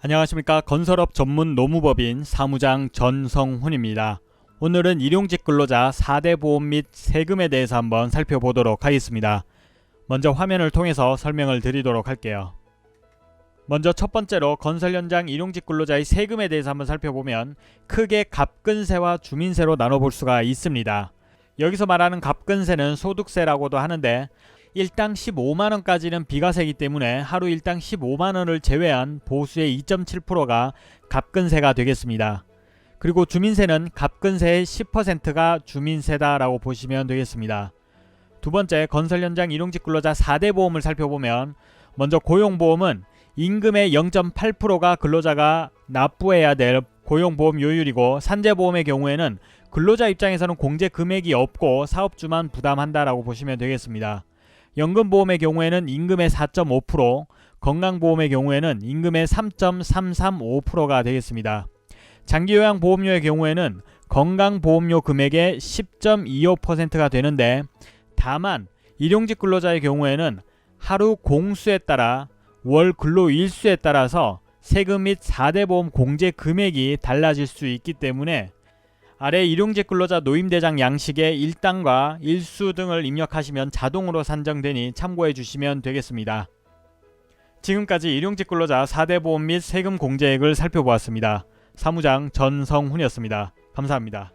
안녕하십니까 건설업 전문 노무법인 사무장 전성훈입니다. 오늘은 일용직 근로자 4대 보험 및 세금에 대해서 한번 살펴보도록 하겠습니다. 먼저 화면을 통해서 설명을 드리도록 할게요. 먼저 첫 번째로 건설 현장 일용직 근로자의 세금에 대해서 한번 살펴보면 크게 갑근세와 주민세로 나눠볼 수가 있습니다. 여기서 말하는 갑근세는 소득세라고도 하는데 일당 15만 원까지는 비과세이기 때문에 하루 일당 15만 원을 제외한 보수의 2.7%가 갑근세가 되겠습니다. 그리고 주민세는 갑근세의 10%가 주민세다라고 보시면 되겠습니다. 두 번째 건설 현장 일용직 근로자 4대 보험을 살펴보면 먼저 고용보험은 임금의 0.8%가 근로자가 납부해야 될 고용보험 요율이고 산재보험의 경우에는 근로자 입장에서는 공제 금액이 없고 사업주만 부담한다라고 보시면 되겠습니다. 연금보험의 경우에는 임금의 4.5%, 건강보험의 경우에는 임금의 3.335%가 되겠습니다. 장기요양보험료의 경우에는 건강보험료 금액의 10.25%가 되는데 다만 일용직 근로자의 경우에는 하루 공수에 따라 월 근로 일수에 따라서 세금 및 4대 보험 공제 금액이 달라질 수 있기 때문에 아래 일용직 근로자 노임대장 양식에 일당과 일수 등을 입력하시면 자동으로 산정되니 참고해 주시면 되겠습니다. 지금까지 일용직 근로자 4대 보험 및 세금 공제액을 살펴보았습니다. 사무장 전성훈이었습니다. 감사합니다.